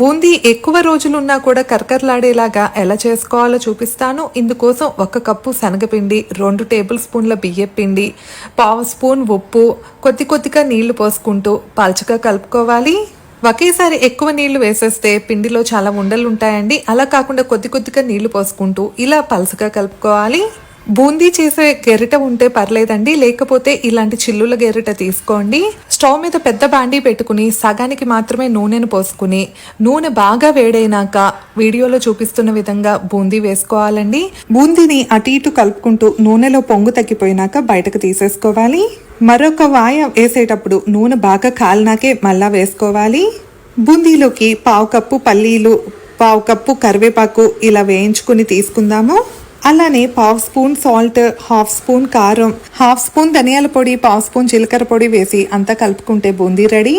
బూందీ ఎక్కువ రోజులున్నా కూడా కరకరలాడేలాగా ఎలా చేసుకోవాలో చూపిస్తాను. ఇందుకోసం ఒక కప్పు శనగపిండి రెండు టేబుల్ స్పూన్ల బియ్యం పిండి పావు స్పూన్ ఉప్పు కొద్ది కొద్దిగా నీళ్ళు పోసుకుంటూ పల్చగా కలుపుకోవాలి. ఒకేసారి ఎక్కువ నీళ్ళు వేసేస్తే పిండిలో చాలా ఉండలు ఉంటాయండి అలా కాకుండా కొద్ది కొద్దిగా నీళ్ళు పోసుకుంటూ ఇలా పలసగా కలుపుకోవాలి. బూందీ చేసే గెరిట ఉంటే పర్లేదండి లేకపోతే ఇలాంటి చిల్లుల గెరిట తీసుకోండి. స్టవ్ మీద పెద్ద బాండీ పెట్టుకుని సగానికి మాత్రమే నూనెను పోసుకుని నూనె బాగా వేడైనాక వీడియోలో చూపిస్తున్న విధంగా బూందీ వేసుకోవాలండి. బూందీని అటు ఇటు కలుపుకుంటూ నూనెలో పొంగు తగ్గిపోయినాక బయటకు తీసేసుకోవాలి. మరొక వాయ వేసేటప్పుడు నూనె బాగా కాలినాకే మళ్ళా వేసుకోవాలి. బూందీలోకి పావు కప్పు పల్లీలు పావు కప్పు కరివేపాకు ఇలా వేయించుకుని తీసుకుందాము. అలానే పావు స్పూన్ సాల్ట్ హాఫ్ స్పూన్ కారం హాఫ్ స్పూన్ ధనియాల పొడి పావు స్పూన్ జీలకర్ర పొడి వేసి అంతా కలుపుకుంటే బూందీ రెడీ.